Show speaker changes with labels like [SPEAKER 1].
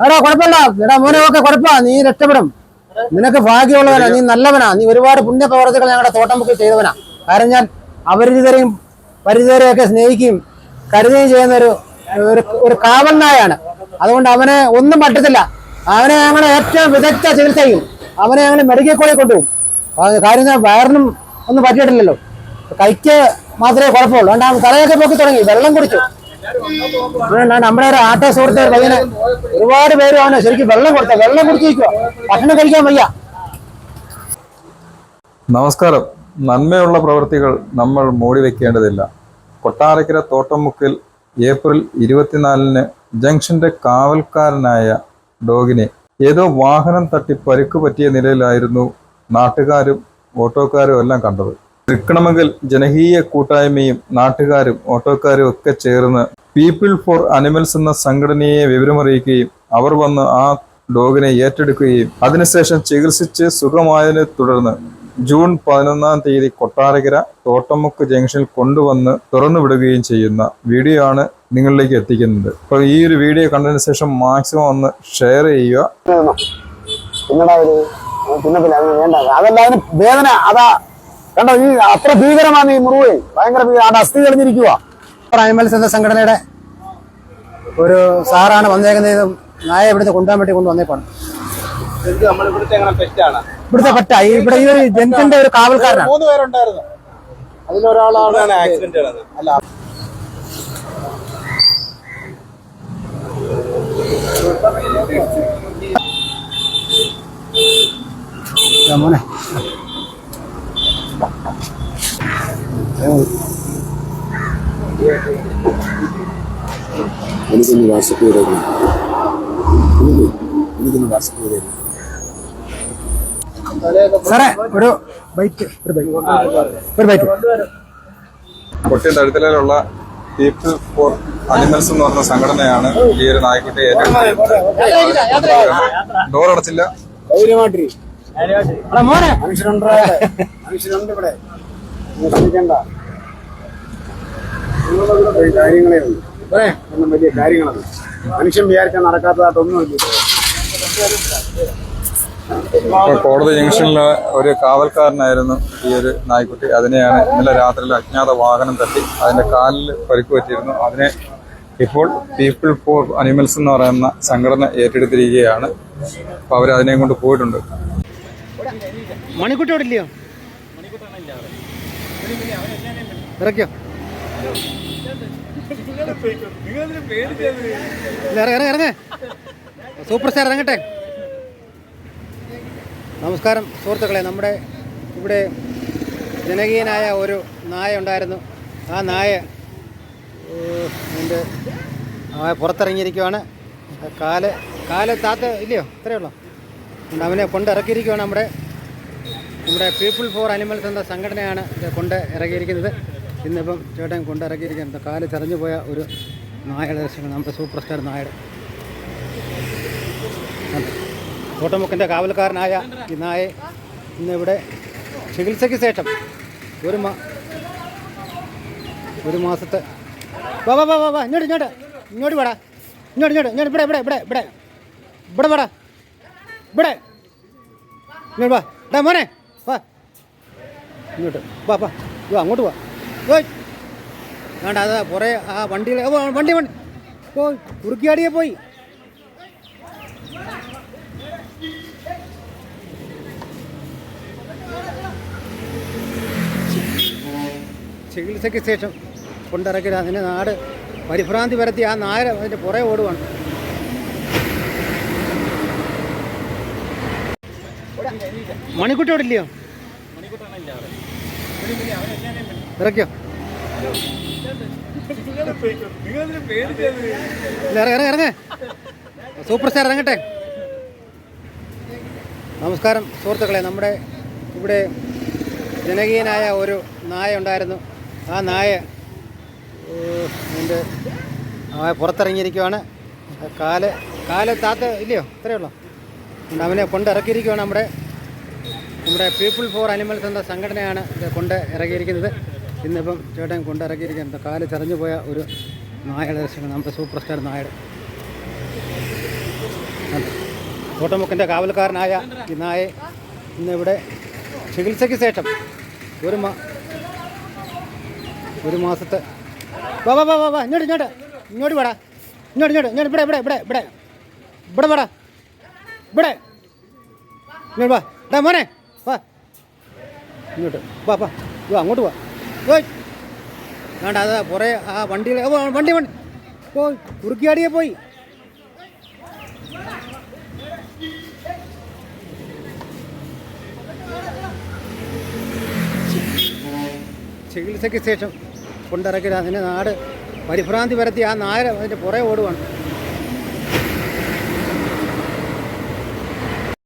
[SPEAKER 1] എടാ കുഴപ്പമില്ല. എടാ മോനെ ഒക്കെ കുഴപ്പമില്ല. നീ രക്ഷപ്പെടും. നിനക്ക് ഭാഗ്യമുള്ളവനാ. നീ നല്ലവനാ. നീ ഒരുപാട് പുണ്യ പ്രവർത്തികൾ ഞങ്ങളുടെ തോട്ടമുക്ക് ചെയ്തവനാ. കാരണം ഞാൻ അപരിചിതരെയും പരിചിതരെയൊക്കെ സ്നേഹിക്കുകയും കരുതുകയും ചെയ്യുന്ന ഒരു ഒരു കാവൽ നായാണ് അതുകൊണ്ട് അവനെ ഒന്നും പറ്റത്തില്ല. അവനെ ഞങ്ങൾ ഏറ്റവും വിദഗ്ധ ചികിത്സയും അവനെ ഞങ്ങൾ മെഡിക്കൽ കോളേജിൽ കൊണ്ടുപോകും. കാര്യം ഞാൻ വയറിനും ഒന്നും പറ്റിയിട്ടില്ലല്ലോ. കൈക്ക് മാത്രമേ കുഴപ്പമുള്ളൂ. അതുകൊണ്ട് തലയൊക്കെ പൊക്കി തുടങ്ങി. വെള്ളം കുടിച്ചു. നമ്മുടെ ഒരു ആട്ടോ സുഹൃത്തെ പയ്യനെ ഒരുപാട് പേര് അവന് ശരിക്കും വെള്ളം കൊടുത്ത വെള്ളം കുടിച്ചിരിക്കുക ഭക്ഷണം കഴിക്കാൻ വയ്യ.
[SPEAKER 2] നമസ്കാരം. നന്മയുള്ള പ്രവൃത്തികൾ നമ്മൾ മൂടി വെക്കേണ്ടതില്ല. കൊട്ടാരക്കര തോട്ടമുക്കിൽ ഏപ്രിൽ ഇരുപത്തിനാലിന് ജംഗ്ഷന്റെ കാവൽക്കാരനായ ഡോഗിനെ ഏതോ വാഹനം തട്ടി പരുക്ക് പറ്റിയ നിലയിലായിരുന്നു നാട്ടുകാരും ഓട്ടോക്കാരും എല്ലാം കണ്ടത്. നിൽക്കണമെങ്കിൽ ജനകീയ കൂട്ടായ്മയും നാട്ടുകാരും ഓട്ടോക്കാരും ഒക്കെ ചേർന്ന് പീപ്പിൾ ഫോർ അനിമൽസ് എന്ന സംഘടനയെ വിവരമറിയിക്കുകയും അവർ വന്ന് ആ ഡോഗിനെ ഏറ്റെടുക്കുകയും അതിനുശേഷം ചികിത്സിച്ച് സുഖമായതിനെ തുടർന്ന് ജൂൺ പതിനൊന്നാം തീയതി കൊട്ടാരക്കര തോട്ടമുക്ക് ജംഗ്ഷനിൽ കൊണ്ടുവന്ന് തുറന്നു വിടുകയും ചെയ്യുന്ന വീഡിയോ ആണ് നിങ്ങളിലേക്ക് എത്തിക്കുന്നത്. അപ്പോൾ ഈ ഒരു വീഡിയോ കണ്ടതിന് ശേഷം മാക്സിമം ഒന്ന് ഷെയർ ചെയ്യുക.
[SPEAKER 1] പിന്നെ അതിന് വേദന അതാ കണ്ടോ ഈ അത്ര ഭീകരമാണ് ഈ മുറിവ്. ഭയങ്കര ഭീകരം അസ്ഥി തെളിഞ്ഞിരിക്കുക അനിമൽസ് എന്ന സംഘടനയുടെ ഒരു സാറാണ് വന്നേക്കുന്നത്. നായ ഇവിടുത്തെ കൊണ്ടുപോകാൻ വേണ്ടി കൊണ്ടുവന്നേക്കാണ്
[SPEAKER 3] ഇവിടുത്തെ
[SPEAKER 1] പറ്റ. ഇവിടെ ഈ ഒരു ജനത്തിന്റെ ഒരു കാവൽക്കാരനാണ്.
[SPEAKER 3] മൂന്ന് പേരുണ്ടായിരുന്നു. അതിലൊരാളാണ് ആക്സിഡന്റ് അല്ല.
[SPEAKER 1] മോനെ.
[SPEAKER 4] എനിക്കൊന്ന് വാട്സപ്പ് ചെയ്തേക്കണം എനിക്ക് എനിക്കൊന്ന് വാട്സപ്പ് ചെയ്തേക്കണം
[SPEAKER 1] സാറേ ഒരു ബൈറ്റ് ഒരു ബൈറ്റ് ഒരു ബൈറ്റ്
[SPEAKER 2] കൊട്ടിയം തഴുത്തലയിലുള്ള പീപ്പിൾ ഫോർ അനിമൽസ് എന്ന് പറഞ്ഞ സംഘടനയാണ് ഈ ഒരു നായ്ക്കുട്ടി ഏറ്റവും ഡോർ അടച്ചില്ല.
[SPEAKER 4] ധൈര്യമായിട്ടിരി.
[SPEAKER 1] എടാ
[SPEAKER 4] മനുഷ്യരുണ്ട് ഇവിടെ. കൂടെ കാര്യങ്ങളേ ഉള്ളൂ. ഒന്നും വലിയ കാര്യങ്ങളാണ് മനുഷ്യൻ വിചാരിച്ചാൽ നടക്കാത്തതായിട്ടൊന്നുമില്ല
[SPEAKER 2] കോടതി ജംഗ്ഷനിലെ ഒരു കാവൽക്കാരനായിരുന്നു ഈ ഒരു നായ്ക്കുട്ടി. അതിനെയാണ് ഇന്നലെ രാത്രിയിൽ അജ്ഞാത വാഹനം തട്ടി അതിന്റെ കാലിൽ പരിക്ക് പറ്റിയിരുന്നു. അതിനെ ഇപ്പോൾ പീപ്പിൾ ഫോർ അനിമൽസ് എന്ന് പറയുന്ന സംഘടന ഏറ്റെടുത്തിരിക്കുകയാണ്. അപ്പൊ അവരതിനെയും കൊണ്ട് പോയിട്ടുണ്ട്.
[SPEAKER 1] മണിക്കുട്ടി ഇറക്കിയോ? ഇറങ്ങേ സൂപ്പർ സ്റ്റാർ ഇറങ്ങട്ടെ. നമസ്കാരം സുഹൃത്തുക്കളെ. നമ്മുടെ ഇവിടെ ജനകീയനായ ഒരു നായ ഉണ്ടായിരുന്നു. ആ നായ എന്റെ പുറത്തിറങ്ങിയിരിക്കുവാണ്. കാൽ കാൽ താത്ത ഇല്ലയോ? ഇത്രയേ ഉള്ളൂ. അവനെ കൊണ്ടിറക്കിയിരിക്കുവാണ് നമ്മുടെ നമ്മുടെ പീപ്പിൾ ഫോർ അനിമൽസ് എന്ന സംഘടനയാണ് ഇത് കൊണ്ട് ഇറങ്ങിയിരിക്കുന്നത്. ഇന്നിപ്പം ചേട്ടൻ കൊണ്ട് ഇറക്കിയിരിക്കുന്നത് കാൽ ചറിഞ്ഞു പോയ ഒരു നായയുടെ ദൃശ്യങ്ങൾ നമ്മുടെ സൂപ്പർ സ്റ്റാർ നായയുടെ തോട്ടമുക്കിന്റെ കാവൽക്കാരനായ ഈ നായെ ഇന്നിവിടെ ചികിത്സയ്ക്ക് ശേഷം ഒരു മാ ഒരു മാസത്തെ വാ വാ വാ വാ വാ ഇങ്ങോട്ട് ഇങ്ങോട്ട്. ഇങ്ങോട്ട് വേടാ. ഇങ്ങോട്ട് ഇങ്ങോട്ട് ഇങ്ങോട്ട് ഇവിടെ ഇവിടെ ഇവിടെ ഇവിടെ. ഇവിടെ വേടാ. ഇവിടെ. ഇങ്ങോട്ട് വാ. മോനെ വാ. ഇങ്ങോട്ട്. വാ വാ. വാ അങ്ങോട്ട് വാ. ഓയ്. വേണ്ട അതാ കുറേ ആ വണ്ടിയിൽ വണ്ടി വണ്ടി. ഓ കുറുക്കിയാടിയെ പോയി. ചികിത്സയ്ക്ക് ശേഷം കൊണ്ടിറക്കി അതിന് നാട് പരിഭ്രാന്തി പരത്തി ആ നായ അതിന്റെ പുറകെ ഓടുവാണ്. മണിക്കുട്ടി അവിടെ ഇല്ലയോ ഇറക്കിയോ ഇറങ്ങേ സൂപ്പർ സ്റ്റാർ ഇറങ്ങട്ടെ. നമസ്കാരം സുഹൃത്തുക്കളെ. നമ്മുടെ ഇവിടെ ജനകീയനായ ഒരു നായ ഉണ്ടായിരുന്നു. ആ നായ എന്റെ പുറത്തിറങ്ങിയിരിക്കുവാണ്. കാൽ കാൽ താത്ത ഇല്ലയോ? ഇത്രയേ ഉള്ളൂ. അവനെ കൊണ്ടിറക്കിയിരിക്കുവാണ് നമ്മുടെ നമ്മുടെ പീപ്പിൾ ഫോർ അനിമൽസ് എന്ന സംഘടനയാണ് ഇത് കൊണ്ട് ഇറങ്ങിയിരിക്കുന്നത്. ഇന്നിപ്പം ചേട്ടൻ കൊണ്ട് ഇറക്കിയിരിക്കുന്നത് കാൽ ചറിഞ്ഞു പോയ ഒരു നായയുടെ ദൃശ്യങ്ങൾ നമ്മുടെ സൂപ്പർ സ്റ്റാർ നായയുടെ തോട്ടമുക്കിന്റെ കാവൽക്കാരനായ ഈ നായെ ഇന്നിവിടെ ചികിത്സയ്ക്ക് ശേഷം ഒരു മാ ഒരു മാസത്തെ വാ വാ വാ വാ വാ ഇങ്ങോട്ട് ഇങ്ങോട്ട്. ഇങ്ങോട്ട് വേടാ. ഇങ്ങോട്ട് ഇങ്ങോട്ട് ഇങ്ങോട്ട്. ഇവിടെ ഇവിടെ ഇവിടെ ഇവിടെ. ഇവിടെ വേടാ. ഇവിടെ. ഇങ്ങോട്ട് വാ. ഡാ മോനെ വാ. ഇങ്ങോട്ട്. വാ വാ. വാ അങ്ങോട്ട് വാ. വേണ്ട അതാ പുറേ ആ വണ്ടിയിൽ വണ്ടി വണ്ടി. പോയി കുറുക്കിയാടിയെ പോയി. ചികിത്സയ്ക്ക് ശേഷം കൊണ്ടിറക്കി അതിന് നാട് പരിഭ്രാന്തി പരത്തി ആ നായ അതിന്റെ പുറകെ ഓടുവാണ്.